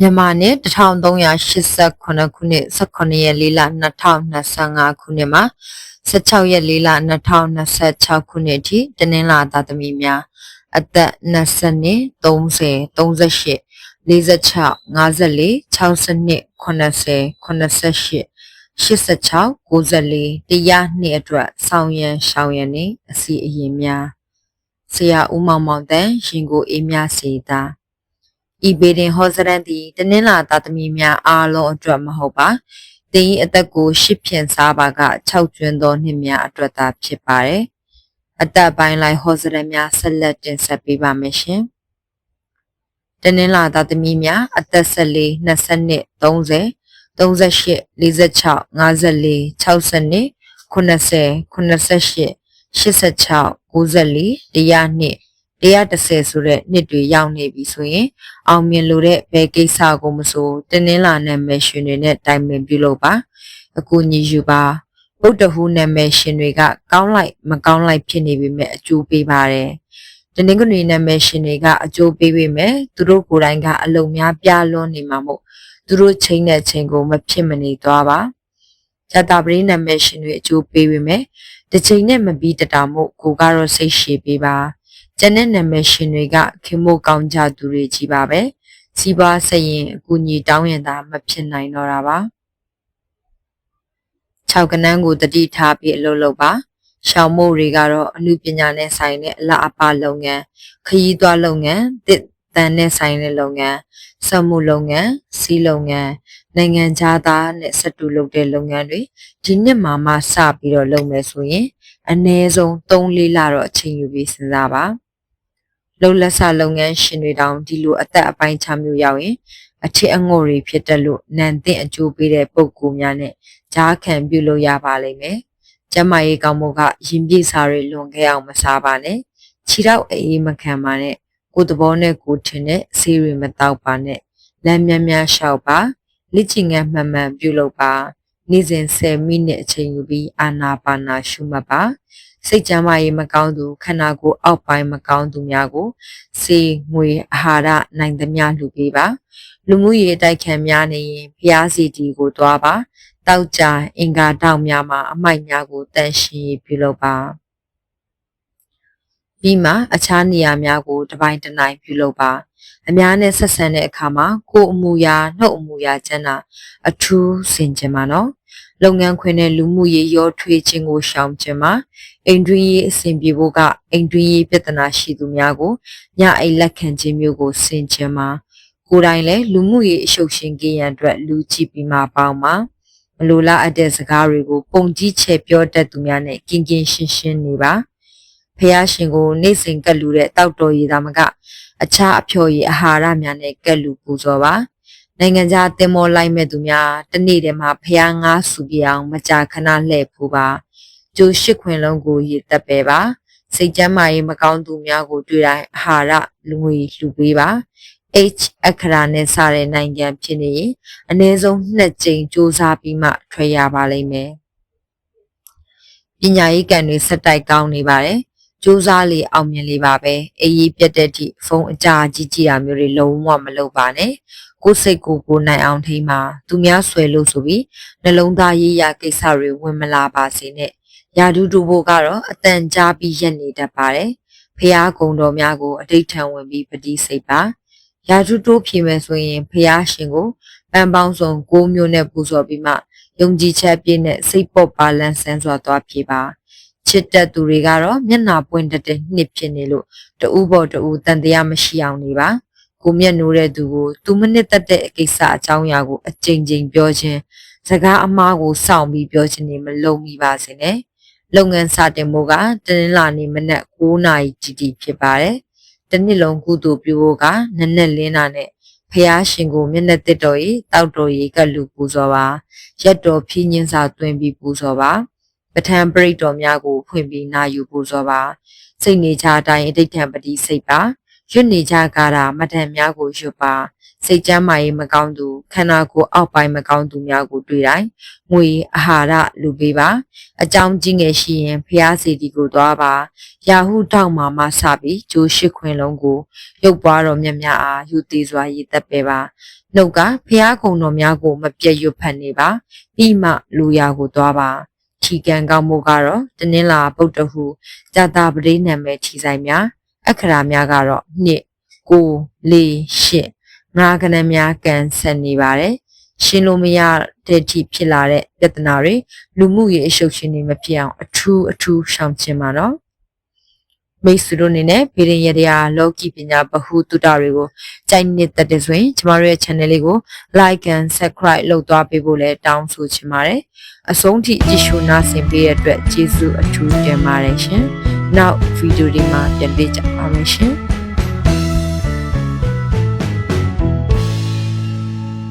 မြန်မာနှစ်1389ခုနှစ်18ရက်4လ2025ခုနှစ်မှာ16ရက်4လ2026ခုနှစ်အထိတနင်္လာသားသမီးများအသက်20 30 38 46 54 62 80 88 86 94တရားနှစ်အတွက်ဆောင်ရန်ရှောင်ရန်နေအစီအရင်များဆရာဦးမောင်မောင်တန်ရှင်ကိုအေးမြစေတာ ဤဘေဒင်ဟောစရန်သည်တနင်္လာသားသမီးများအားလုံးအတွက်မဟုတ်ပါသင်၏အသက်ကိုရှစ်ဖြင့်စားပါက6ကျွန်းသောနှစ်များအတွက်သာဖြစ်ပါတယ်အသက်ပိုင်းလိုက်ဟောစရန်များဆက်လက်တင်ဆက်ပေးပါမယ်ရှင်တနင်္လာသားသမီးများအသက်14 20 30 38 46 54 62 80 88 86 94တရားနှစ် 130ဆိုတဲ့နှစ်တွေရောက်နေပြီဆိုရင် အောင်မြင်လို့တဲ့ဘယ်ကိစ္စကိုမဆိုတင်းနှင်းလာနာမည်ရှင်တွေနဲ့တိုင်ပင်ပြုလုပ်ပါအကူညီယူပါဗုဒ္ဓဟူနာမည်ရှင်တွေကကောင်းလိုက်မကောင်းလိုက်ဖြစ်နေပေမဲ့အကျိုးပေးပါတယ်တနင်္ဂနွေနာမည်ရှင်တွေကအကျိုးပေးပေမဲ့သူတို့ကိုယ်တိုင်ကအလုံများပြလွန်းနေမှာမို့သူတို့ချိန်တဲ့ချိန်ကိုမဖြစ်မနေသွားပါဇာတာပရိနာမည်ရှင်တွေအကျိုးပေးပေမဲ့တစ်ချိန်နဲ့မပြီးတတာမို့ကိုကတော့စိတ်ရှည်ပေးပါ ကျန်တဲ့နာမည်ရှင်တွေကခင်မို့ကောင်းကြသူတွေကြီးပါပဲစီးပွားဆက်ရင်အကူအညီတောင်းရင်သာမဖြစ်နိုင်တော့တာပါ6ကနန်းကိုတတိထားပြီးအလုပ်လုပ်ပါရှောင်းမို့တွေကတော့အမှုပညာနဲ့ဆိုင်တဲ့အလားအပါလုပ်ငန်းခရီးသွားလုပ်ငန်းတစ်တန်နဲ့ဆိုင်တဲ့လုပ်ငန်းစက်မှုလုပ်ငန်းစီးလုပ်ငန်းနိုင်ငံခြားသားနဲ့ဆက်တူလုပ်တဲ့လုပ်ငန်းတွေဒီနှစ်မှာမှစပြီးတော့လုပ်မယ်ဆိုရင်အနည်းဆုံး3-4လတော့အချိန်ယူပြီးစဉ်းစားပါ လုံလက်ဆလုပ်ငန်းရှင်တွေတောင်ဒီလိုအသက်အပိုင်းချမျိုးရောက်ရင်အထစ်အငို့တွေဖြစ်တတ်လို့နန်တဲ့အကျိုးပေးတဲ့ပုံကူများနဲ့ကြားခံပြုလို့ရပါလိမ့်မယ်။ကျမရေးကောင်းမှုကရင်ပြည့်စားတွေလွန်ခဲ့အောင်မစားပါနဲ့။ခြေတော့အေးမခံပါနဲ့။ကိုယ်သဘောနဲ့ကိုယ်ထင်တဲ့ဆေးတွေမတောက်ပါနဲ့။လမ်းများများလျှောက်ပါ။လက်ချင်ငယ်မှန်မှန်ပြုလုပ်ပါ။နေ့စဉ်10မိနစ်အချိန်ယူပြီးအာနာပါနာရှုမှတ်ပါ။ စိတ်ကြမ်းမာရေးမကောင်းသူခန္ဓာကိုယ်အောက်ပိုင်းမကောင်းသူများကိုစေငွေအာဟာရနိုင်သမျှလှူပေးပါလူမှုရေးတိုက်ခံများနေရင်ဖျားစီတီကိုတွားပါတောက်ကြအင်္ဂါတောက်များမှာအမိုက်များကိုတန်ရှင်းပြုလုပ်ပါပြီးမှအခြားနေရာများကိုတပိုင်းတနိုင်ပြုလုပ်ပါအများနဲ့ဆက်ဆံတဲ့အခါမှာကိုယ်အမူအရာနှုတ်အမူအရာကျန်းတာအထူးစင်ကြင်ပါနော် လုပ်ငန်းခွင်နဲ့လူမှုရေးရောထွေးခြင်းကိုရှောင်ခြင်းမှာအိမ်တွင်းရေးအဆင်ပြေဖို့ကအိမ်တွင်းရေးပြဿနာရှိသူများကိုညအိမ်လက်ခံခြင်းမျိုးကိုဆင်ခြင်းမှာကိုယ်တိုင်လည်းလူမှုရေးအရှုပ်ရှင်ကိရန်အတွက်လူကြည့်ပြီးမှပေါင်းမှာမလိုလားအပ်တဲ့စကားတွေကိုပုံကြီးချဲ့ပြောတတ်သူများနဲ့ကင်ကင်ရှင်းရှင်းနေပါဖះရှင်ကိုနေ့စဉ်ကက်လူတဲ့တောက်တော်ရည်သားမကအခြားအဖျော်ရည်အာဟာရများနဲ့ကက်လူပူဇော်ပါ နိုင်ငံခြားတင်မောလိုက်မဲ့သူများတနေ့တည်းမှာဖះငါးစုပြအောင်မကြာခဏလှည့်ဖူးပါကျိုးရှစ်ခွင်လုံးကိုရည်တက်ပဲပါစိတ်ကျမ်းမာရေးမကောင်းသူများကိုတွေ့တိုင်းအာဟာရလူငွေလှူပေးပါ H အခရာနဲ့စတဲ့နိုင်ငံဖြစ်နေရင်အနည်းဆုံးနှစ်ကြိမ်စူးစမ်းပြီးမှထွက်ရပါလိမ့်မယ်ပညာရေးကံတွေစက်တိုက်ကောင်းနေပါတယ် စူးစမ်းလေအောင်မြင်လေပါပဲအေးကြီးပြတ်တဲ့အထိဖုန်းအကြာကြီးကြီးတာမျိုးတွေလုံးဝမလုပ်ပါနဲ့ကိုယ်စိတ်ကိုယ်ကိုနိုင်အောင်ထိမှာသူများဆွဲလို့ဆိုပြီးနှလုံးသားရေးရကိစ္စတွေဝင်မလာပါစေနဲ့ယာဒူတူဘိုကတော့အတန်ကြားပြီးရက်နေတတ်ပါတယ်ဖះကုံတော်များကိုအဋိဌံဝင်ပြီးပတိစိတ်ပါရာထူးတိုးဖြေမယ်ဆိုရင်ဖះရှင်ကိုပန်းပေါင်းစုံ၉မျိုးနဲ့ပူဇော်ပြီးမှယုံကြည်ချက်ပြည့်နဲ့စိတ်ပေါ်ပါလန်းဆန်းစွာသွားဖြေပါ ချစ်တဲ့သူတွေကတော့မျက်နာပွင့်တတဲ့နှစ်ဖြစ်နေလို့တူဘောတူတန်တရားမရှိအောင်နေပါကိုမျက်နိုးတဲ့သူကိုသူမနစ်သက်တဲ့အကိစ္စအကြောင်းအရာကိုအကြိမ်ကြိမ်ပြောခြင်းစကားအမားကိုစောင့်ပြီးပြောခြင်းနေမလုံးမိပါစေနဲ့လုပ်ငန်းစတင်မှုကတနင်္လာနေ့မနက်9:00နာရီတီတီဖြစ်ပါတယ်တနှစ်လုံးကုသိုလ်ပြုဖို့ကနက်နက်လင်းတာနဲ့ဖះရှင်ကိုမျက်နှာတစ်တော်ရီတောက်တော်ရီကလူပူဇော်ပါရက်တော်ဖြင်းညင်းစာတွင်ပြီးပူဇော်ပါ ပဋ္ဌာန်းပရိတ်တော်များကိုဖွင့်ပြီးနာယူပူဇော်ပါစိတ်နေချအတိုင်းအဋိဋ္ဌံပတိစိတ်ပါရွတ်နေကြကားတာမတန်များကိုရွတ်ပါစိတ်ကြမ်းမာရေးမကောင်းသူခန္ဓာကိုယ်အောက်ပိုင်းမကောင်းသူများကိုတွေ့တိုင်းငွေအာဟာရလူပေးပါအကြောင်းကြီးငယ်ရှိရင်ဖျားစီတီကိုသွားပါရာဟုတောက်မှာမဆပြီးဂျိုးရှိခွင်လုံးကိုရုပ်ပွားတော်မြတ်များအားယူသေးစွာရည်သက်ပေးပါနှုတ်ကဖျားကုံတော်များကိုမပြတ်ရွတ်ဖတ်နေပါပြီးမှလူရာကိုသွားပါ ထီကံကောင်းမှုကတော့တနင်္လာဗုဒ္ဓဟုဇာတာပရိနံမဲ့ထီဆိုင်များအခရာများကတော့2 9 4 8ငါးကနန်းများကန်ဆက်နေပါတယ်ရှင်းလို့မရတဲ့အထိဖြစ်လာတဲ့ပြဿနာတွေလူမှုရေးအရှုပ်ရှင်တွေမဖြစ်အောင်အထူးအထူးရှောင်ကျဉ်ပါနော် မိတ်ဆွေတို့အနေနဲ့ဗီဒီယိုတရားလောကီပညာဗဟုသုတတွေကိုကြိုက်နေတဲ့တဲ့ဆိုရင်ကျမတို့ရဲ့ channel လေးကို like and subscribe လုပ်သွားပေးဖို့လည်းတောင်းဆိုချင်ပါတယ်အဆုံးထိကြည့်ရှုနားဆင်ပေးတဲ့အတွက်ကျေးဇူးအထူးတင်ပါတယ်ရှင်နောက်ဗီဒီယိုဒီမှာပြန်တွေ့ကြပါမယ်ရှင်